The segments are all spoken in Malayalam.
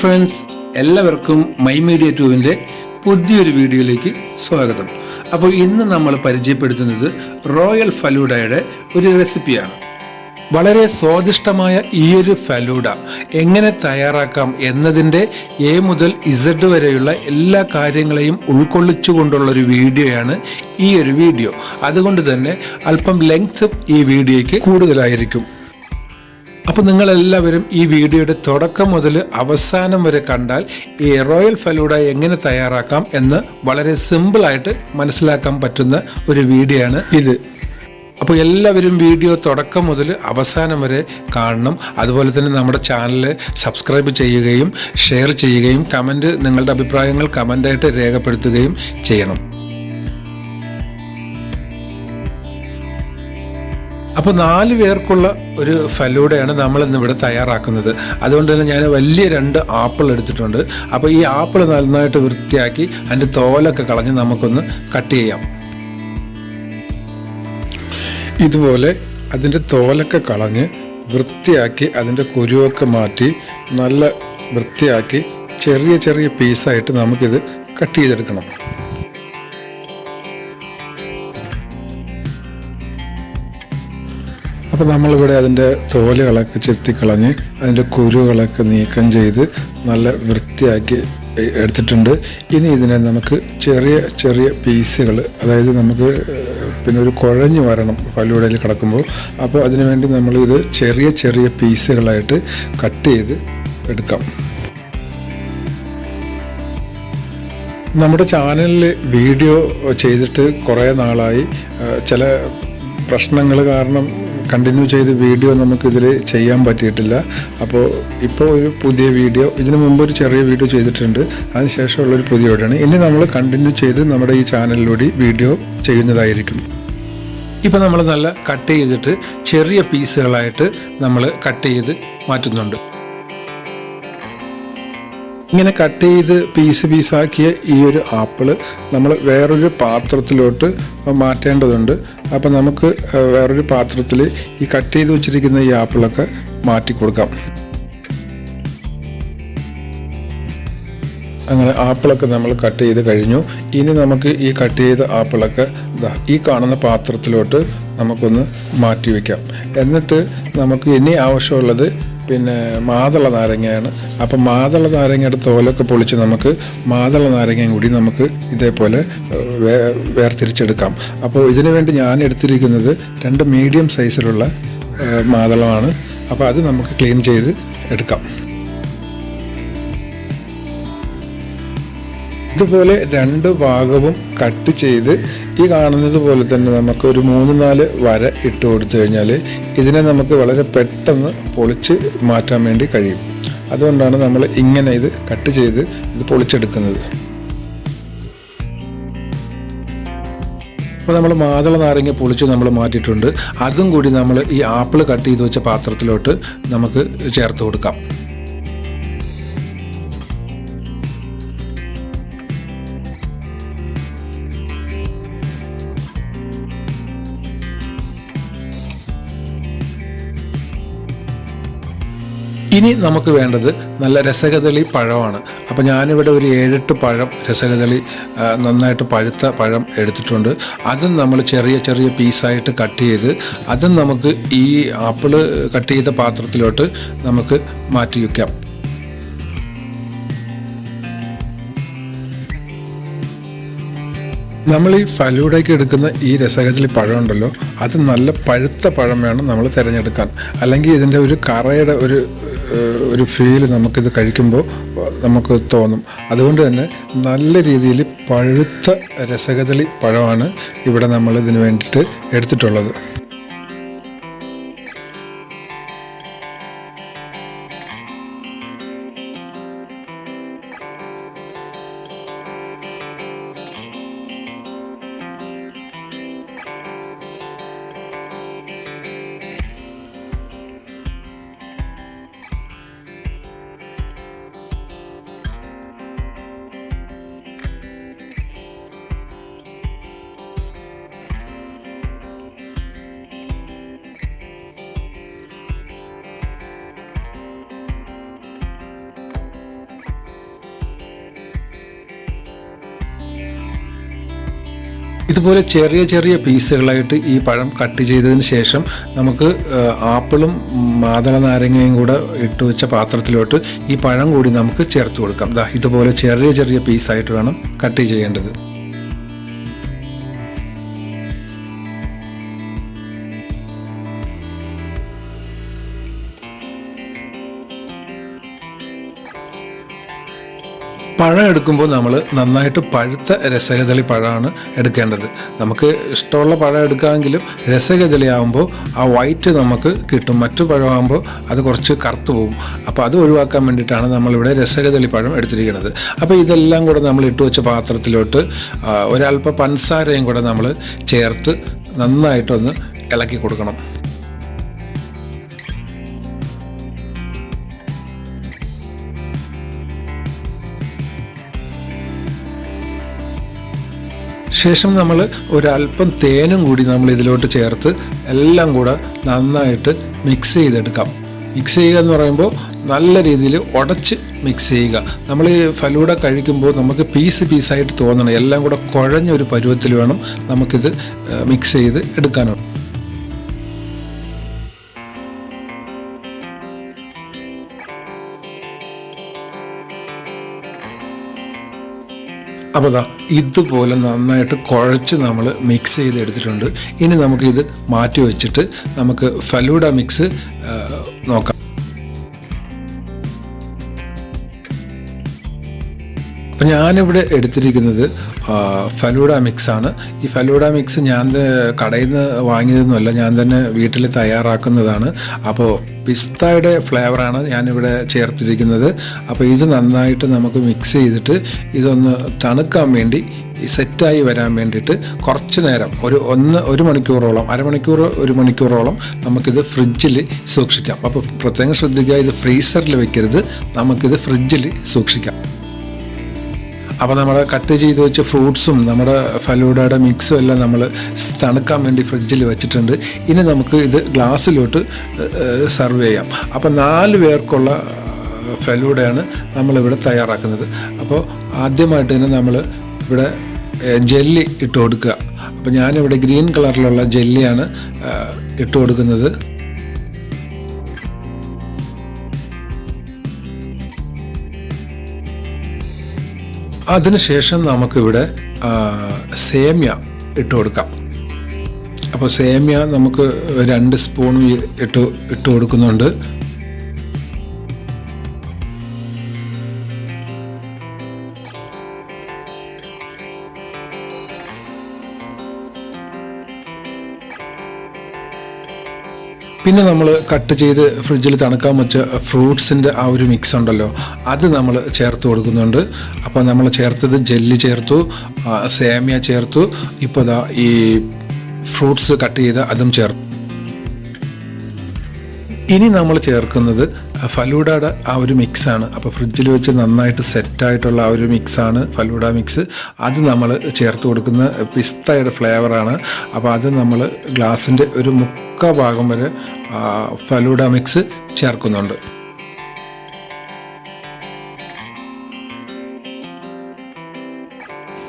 ഫ്രണ്ട്സ് എല്ലാവർക്കും മൈ മീഡിയ ടൂവിന്റെ പുതിയൊരു വീഡിയോയിലേക്ക് സ്വാഗതം. അപ്പോൾ ഇന്ന് നമ്മൾ പരിചയപ്പെടുത്തുന്നത് റോയൽ ഫലൂഡയുടെ ഒരു റെസിപ്പിയാണ് വളരെ സ്വാദിഷ്ടമായ ഈ ഒരു ഫലൂഡ എങ്ങനെ തയ്യാറാക്കാം എന്നതിന്റെ എ മുതൽ ഇസഡ് വരെയുള്ള എല്ലാ കാര്യങ്ങളെയും ഉൾക്കൊള്ളിച്ചുകൊണ്ടുള്ള ഒരു വീഡിയോയാണ് ഈ ഒരു വീഡിയോ. അതുകൊണ്ട് തന്നെ അല്പം ലെങ്ത് ഈ വീഡിയോയ്ക്ക് കൂടുതലായിരിക്കും. അപ്പോൾ നിങ്ങളെല്ലാവരും ഈ വീഡിയോയുടെ തുടക്കം മുതൽ അവസാനം വരെ കണ്ടാൽ ഈ റോയൽ ഫലൂഡ എങ്ങനെ തയ്യാറാക്കാം എന്ന് വളരെ സിമ്പിളായിട്ട് മനസ്സിലാക്കാൻ പറ്റുന്ന ഒരു വീഡിയോ ആണ് ഇത്. അപ്പോൾ എല്ലാവരും വീഡിയോ തുടക്കം മുതൽ അവസാനം വരെ കാണണം. അതുപോലെ തന്നെ നമ്മുടെ ചാനൽ സബ്സ്ക്രൈബ് ചെയ്യുകയും ഷെയർ ചെയ്യുകയും കമന്റ് നിങ്ങളുടെ അഭിപ്രായങ്ങൾ കമന്റായിട്ട് രേഖപ്പെടുത്തുകയും ചെയ്യണം. അപ്പോൾ നാല് പേർക്കുള്ള ഒരു ഫലൂടെയാണ് നമ്മൾ ഇന്നിവിടെ തയ്യാറാക്കുന്നത്. അതുകൊണ്ട് തന്നെ ഞാൻ വലിയ രണ്ട് ആപ്പിൾ എടുത്തിട്ടുണ്ട്. അപ്പോൾ ഈ ആപ്പിൾ നന്നായിട്ട് വൃത്തിയാക്കി അതിന്റെ തോലൊക്കെ കളഞ്ഞ് നമുക്കൊന്ന് കട്ട് ചെയ്യാം. ഇതുപോലെ അതിന്റെ തോലൊക്കെ കളഞ്ഞ് വൃത്തിയാക്കി അതിന്റെ കുരുവൊക്കെ മാറ്റി നല്ല വൃത്തിയാക്കി ചെറിയ ചെറിയ പീസായിട്ട് നമുക്കിത് കട്ട് ചെയ്തെടുക്കണം. അപ്പോൾ നമ്മളിവിടെ അതിന്റെ തോലുകളൊക്കെ ചെത്തിക്കളഞ്ഞ് അതിന്റെ കുരുകളൊക്കെ നീക്കം ചെയ്ത് നല്ല വൃത്തിയാക്കി എടുത്തിട്ടുണ്ട്. ഇനി ഇതിനെ നമുക്ക് ചെറിയ ചെറിയ പീസുകൾ അതായത് നമുക്ക് പിന്നെ ഒരു കുഴഞ്ഞു വരണം ഫലൂടയിൽ കിടക്കുമ്പോൾ. അപ്പോൾ അതിനുവേണ്ടി നമ്മളിത് ചെറിയ ചെറിയ പീസുകളായിട്ട് കട്ട് ചെയ്ത് എടുക്കാം. നമ്മുടെ ചാനലിൽ വീഡിയോ ചെയ്തിട്ട് കുറേ നാളായി. ചില പ്രശ്നങ്ങൾ കാരണം കണ്ടിന്യൂ ചെയ്ത് വീഡിയോ നമുക്കിതിൽ ചെയ്യാൻ പറ്റിയിട്ടില്ല. അപ്പോൾ ഇപ്പോൾ ഒരു പുതിയ വീഡിയോ ഇതിനു മുമ്പ് ഒരു ചെറിയ വീഡിയോ ചെയ്തിട്ടുണ്ട്. അതിനുശേഷമുള്ള ഒരു പുതിയ വീഡിയോ ഇനി നമ്മൾ കണ്ടിന്യൂ ചെയ്ത് നമ്മുടെ ഈ ചാനലിലൂടെ വീഡിയോ ചെയ്യുന്നതായിരിക്കും. ഇപ്പോൾ നമ്മൾ നല്ല കട്ട് ചെയ്തിട്ട് ചെറിയ പീസുകളായിട്ട് നമ്മൾ കട്ട് ചെയ്ത് മാറ്റുന്നുണ്ട്. ഇങ്ങനെ കട്ട് ചെയ്ത് പീസ് പീസാക്കിയ ഈ ഒരു ആപ്പിൾ നമ്മൾ വേറൊരു പാത്രത്തിലോട്ട് മാറ്റേണ്ടതുണ്ട്. അപ്പം നമുക്ക് വേറൊരു പാത്രത്തിൽ ഈ കട്ട് ചെയ്ത് വെച്ചിരിക്കുന്ന ഈ ആപ്പിളൊക്കെ മാറ്റി കൊടുക്കാം. അങ്ങനെ ആപ്പിളൊക്കെ നമ്മൾ കട്ട് ചെയ്ത് കഴിഞ്ഞു. ഇനി നമുക്ക് ഈ കട്ട് ചെയ്ത ആപ്പിളൊക്കെ ഈ കാണുന്ന പാത്രത്തിലോട്ട് നമുക്കൊന്ന് മാറ്റി വയ്ക്കാം എന്നിട്ട് നമുക്ക് ഇനി ആവശ്യമുള്ളത് പിന്നെ മാതള നാരങ്ങയാണ്. അപ്പം മാതള നാരങ്ങയുടെ തോലൊക്കെ പൊളിച്ച് നമുക്ക് മാതള നാരങ്ങയും കൂടി നമുക്ക് ഇതേപോലെ വേർതിരിച്ചെടുക്കാം. അപ്പോൾ ഇതിനു വേണ്ടി ഞാൻ എടുത്തിരിക്കുന്നത് രണ്ട് മീഡിയം സൈസിലുള്ള മാതളമാണ്. അപ്പോൾ അത് നമുക്ക് ക്ലീൻ ചെയ്ത് എടുക്കാം. ഇതുപോലെ രണ്ട് ഭാഗവും കട്ട് ചെയ്ത് ഈ കാണുന്നത് പോലെ തന്നെ നമുക്ക് ഒരു മൂന്ന് നാല് വര ഇട്ട് കൊടുത്തു കഴിഞ്ഞാൽ ഇതിനെ നമുക്ക് വളരെ പെട്ടെന്ന് പൊളിച്ച് മാറ്റാൻ വേണ്ടി കഴിയും. അതുകൊണ്ടാണ് നമ്മൾ ഇങ്ങനെ ഇത് കട്ട് ചെയ്ത് ഇത് പൊളിച്ചെടുക്കുന്നത്. അപ്പോൾ നമ്മൾ മാതള നാരങ്ങ പൊളിച്ച് നമ്മൾ മാറ്റിയിട്ടുണ്ട്. അതും കൂടി നമ്മൾ ഈ ആപ്പിൾ കട്ട് ചെയ്ത് വെച്ച പാത്രത്തിലോട്ട് നമുക്ക് ചേർത്ത് കൊടുക്കാം. ഇനി നമുക്ക് വേണ്ടത് നല്ല രസകദളി പഴമാണ്. അപ്പോൾ ഞാനിവിടെ ഒരു ഏഴെട്ട് പഴം രസകദളി നന്നായിട്ട് പഴുത്ത പഴം എടുത്തിട്ടുണ്ട്. അതും നമ്മൾ ചെറിയ ചെറിയ പീസായിട്ട് കട്ട് ചെയ്ത് അതും നമുക്ക് ഈ ആപ്പിൾ കട്ട് ചെയ്ത പാത്രത്തിലോട്ട് നമുക്ക് മാറ്റി വയ്ക്കാം നമ്മൾ ഈ ഫലൂടയ്ക്ക് എടുക്കുന്ന ഈ രസകജലി പഴം ഉണ്ടല്ലോ അത് നല്ല പഴുത്ത പഴം വേണം നമ്മൾ തിരഞ്ഞെടുക്കാൻ. അല്ലെങ്കിൽ ഇതിന്റെ ഒരു കറയുടെ ഒരു ഒരു ഫീൽ നമുക്കിത് കഴിക്കുമ്പോൾ നമുക്ക് തോന്നും. അതുകൊണ്ട് തന്നെ നല്ല രീതിയിൽ പഴുത്ത രസകദളി പഴമാണ് ഇവിടെ നമ്മൾ ഇതിന് വേണ്ടിയിട്ട് എടുത്തിട്ടുള്ളത്. ഇതുപോലെ ചെറിയ ചെറിയ പീസുകളായിട്ട് ഈ പഴം കട്ട് ചെയ്തതിന് ശേഷം നമുക്ക് ആപ്പിളും മാതള നാരങ്ങയും കൂടെ ഇട്ട് വെച്ച പാത്രത്തിലോട്ട് ഈ പഴം കൂടി നമുക്ക് ചേർത്ത് കൊടുക്കാം. ഇതുപോലെ ചെറിയ ചെറിയ പീസായിട്ട് വേണം കട്ട് ചെയ്യേണ്ടത്. പഴം എടുക്കുമ്പോൾ നമ്മൾ നന്നായിട്ട് പഴുത്ത രസകദളി പഴമാണ് എടുക്കേണ്ടത്. നമുക്ക് ഇഷ്ടമുള്ള പഴം എടുക്കാമെങ്കിലും രസകദളി ആകുമ്പോൾ ആ വൈറ്റ് നമുക്ക് കിട്ടും. മറ്റു പഴമാകുമ്പോൾ അത് കുറച്ച് കറുത്തു പോകും. അപ്പോൾ അത് ഒഴിവാക്കാൻ വേണ്ടിയിട്ടാണ് നമ്മളിവിടെ രസകദളി പഴം എടുത്തിരിക്കുന്നത്. അപ്പോൾ ഇതെല്ലാം കൂടെ നമ്മൾ ഇട്ട് വെച്ച പാത്രത്തിലോട്ട് ഒരല്പ പഞ്ചസാരയും കൂടെ നമ്മൾ ചേർത്ത് നന്നായിട്ടൊന്ന് ഇളക്കി കൊടുക്കണം. ശേഷം നമ്മൾ ഒരല്പം തേനും കൂടി നമ്മൾ ഇതിലോട്ട് ചേർത്ത് എല്ലാം കൂടെ നന്നായിട്ട് മിക്സ് ചെയ്തെടുക്കാം. മിക്സ് ചെയ്യുക എന്ന് പറയുമ്പോൾ നല്ല രീതിയിൽ ഉടച്ച് മിക്സ് ചെയ്യുക. നമ്മൾ ഈ ഫലൂഡ കഴിക്കുമ്പോൾ നമുക്ക് പീസ് പീസായിട്ട് തോന്നണം. എല്ലാം കൂടെ കുഴഞ്ഞൊരു പരുവത്തിൽ വേണം നമുക്കിത് മിക്സ് ചെയ്ത് എടുക്കാനുള്ളത് അപ്പോൾ ദാ ഇതുപോലെ നന്നായിട്ട് കുഴച്ച് നമ്മൾ മിക്സ് ചെയ്തെടുത്തിട്ടുണ്ട്. ഇനി നമുക്കിത് മാറ്റി വെച്ചിട്ട് നമുക്ക് ഫലൂഡ മിക്സ് നോക്കാം. അപ്പം ഞാനിവിടെ എടുത്തിരിക്കുന്നത് ഫലൂഡ മിക്സാണ് ഈ ഫലൂഡ മിക്സ് ഞാൻ കടയിൽ നിന്ന് വാങ്ങിയതൊന്നുമല്ല ഞാൻ തന്നെ വീട്ടിൽ തയ്യാറാക്കുന്നതാണ്. അപ്പോൾ പിസ്തയുടെ ഫ്ലേവറാണ് ഞാനിവിടെ ചേർത്തിരിക്കുന്നത്. അപ്പോൾ ഇത് നന്നായിട്ട് നമുക്ക് മിക്സ് ചെയ്തിട്ട് ഇതൊന്ന് തണുക്കാൻ വേണ്ടി സെറ്റായി വരാൻ വേണ്ടിയിട്ട് കുറച്ച് നേരം ഒരു ഒന്ന് ഒരു മണിക്കൂറോളം അരമണിക്കൂർ ഒരു മണിക്കൂറോളം നമുക്കിത് ഫ്രിഡ്ജിൽ സൂക്ഷിക്കാം. അപ്പോൾ പ്രത്യേകം ശ്രദ്ധിക്കുക ഇത് ഫ്രീസറിൽ വെക്കരുത് നമുക്കിത് ഫ്രിഡ്ജിൽ സൂക്ഷിക്കാം. അപ്പോൾ നമ്മൾ കട്ട് ചെയ്ത് വെച്ച ഫ്രൂട്ട്സും നമ്മുടെ ഫലൂഡയുടെ മിക്സും എല്ലാം നമ്മൾ തണുക്കാൻ വേണ്ടി ഫ്രിഡ്ജിൽ വെച്ചിട്ടുണ്ട്. ഇനി നമുക്ക് ഇത് ഗ്ലാസ്സിലോട്ട് സെർവ് ചെയ്യാം. അപ്പോൾ നാല് പേർക്കുള്ള ഫലൂഡയാണ് നമ്മളിവിടെ തയ്യാറാക്കുന്നത്. അപ്പോൾ ആദ്യമായിട്ട് തന്നെ നമ്മൾ ഇവിടെ ജെല്ലി ഇട്ട് കൊടുക്കുക. അപ്പോൾ ഞാനിവിടെ ഗ്രീൻ കളറിലുള്ള ജെല്ലിയാണ് ഇട്ട് കൊടുക്കുന്നത്. അതിനുശേഷം നമുക്കിവിടെ സേമ്യ ഇട്ട് കൊടുക്കാം. അപ്പോൾ സേമ്യ നമുക്ക് രണ്ട് സ്പൂൺ ഇട്ട് ഇട്ട് കൊടുക്കുന്നുണ്ട്. പിന്നെ നമ്മൾ കട്ട് ചെയ്ത് ഫ്രിഡ്ജിൽ തണുക്കാൻ വെച്ച ഫ്രൂട്ട്സിന്റെ ആ ഒരു മിക്സ് ഉണ്ടല്ലോ അത് നമ്മൾ ചേർത്ത് കൊടുക്കുന്നുണ്ട്. അപ്പോൾ നമ്മൾ ചേർത്തത് ജെല്ലി ചേർത്തു സേമിയ ചേർത്തു ഇപ്പോൾ ദാ ഈ ഫ്രൂട്ട്സ് കട്ട് ചെയ്ത് അതും ചേർത്തു. ഇനി നമ്മൾ ചേർക്കുന്നത് ഫലൂഡയുടെ ആ ഒരു മിക്സാണ് അപ്പോൾ ഫ്രിഡ്ജിൽ വെച്ച് നന്നായിട്ട് സെറ്റായിട്ടുള്ള ആ ഒരു മിക്സാണ് ഫലൂഡ മിക്സ് അത് നമ്മൾ ചേർത്ത് കൊടുക്കുന്ന പിസ്തയുടെ ഫ്ലേവറാണ് അപ്പോൾ അത് നമ്മൾ ഗ്ലാസിന്റെ ഒരു മുക്ക ഭാഗം വരെ ഫലൂഡ മിക്സ് ചേർക്കുന്നുണ്ട്.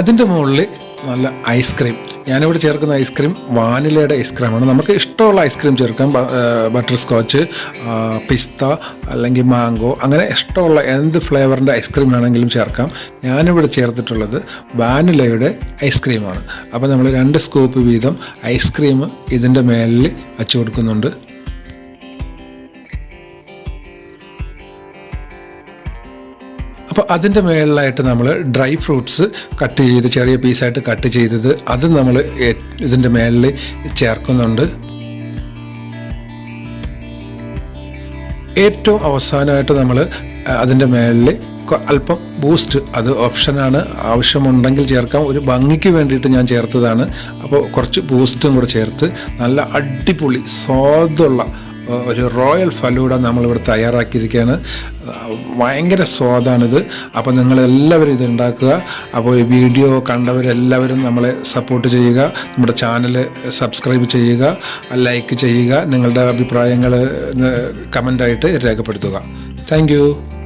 അതിന്റെ മുകളിൽ നല്ല ഐസ്ക്രീം ഞാനിവിടെ ചേർക്കുന്ന ഐസ്ക്രീം വാനിലയുടെ ഐസ്ക്രീമാണ് നമുക്ക് ഇഷ്ടമുള്ള ഐസ്ക്രീം ചേർക്കാം. ബട്ടർ സ്കോച്ച് പിസ്ത അല്ലെങ്കിൽ മാംഗോ അങ്ങനെ ഇഷ്ടമുള്ള എന്ത് ഫ്ലേവറിന്റെ ഐസ്ക്രീം വേണമെങ്കിലും ചേർക്കാം. ഞാനിവിടെ ചേർത്തിട്ടുള്ളത് വാനിലയുടെ ഐസ്ക്രീമാണ് അപ്പോൾ നമ്മൾ രണ്ട് സ്കൂപ്പ് വീതം ഐസ്ക്രീം ഇതിന്റെ മേലിൽ വച്ചു കൊടുക്കുന്നുണ്ട്. അപ്പോൾ അതിന്റെ മേളിലായിട്ട് നമ്മൾ ഡ്രൈ ഫ്രൂട്ട്സ് കട്ട് ചെയ്ത് ചെറിയ പീസായിട്ട് കട്ട് ചെയ്തത് അത് നമ്മൾ ഇതിന്റെ മേളിൽ ചേർക്കുന്നുണ്ട്. ഏറ്റവും അവസാനമായിട്ട് നമ്മൾ അതിന്റെ മേളിൽ അല്പം ബൂസ്റ്റ് അത് ഓപ്ഷനാണ്. ആവശ്യമുണ്ടെങ്കിൽ ചേർക്കാം. ഒരു ഭംഗിക്ക് വേണ്ടിയിട്ട് ഞാൻ ചേർത്തതാണ്. അപ്പോൾ കുറച്ച് ബൂസ്റ്റും കൂടെ ചേർത്ത് നല്ല അടിപൊളി സ്വാദുള്ള ഒരു റോയൽ ഫലൂഡ നമ്മളിവിടെ തയ്യാറാക്കിയിരിക്കുകയാണ്. ഭയങ്കര സ്വാദാണിത്. അപ്പോൾ നിങ്ങളെല്ലാവരും ഇത് ഉണ്ടാക്കുക അപ്പോൾ ഈ വീഡിയോ കണ്ടവരെല്ലാവരും നമ്മളെ സപ്പോർട്ട് ചെയ്യുക. നമ്മുടെ ചാനൽ സബ്സ്ക്രൈബ് ചെയ്യുക. ലൈക്ക് ചെയ്യുക. നിങ്ങളുടെ അഭിപ്രായങ്ങൾ കമന്റായിട്ട് രേഖപ്പെടുത്തുക. താങ്ക്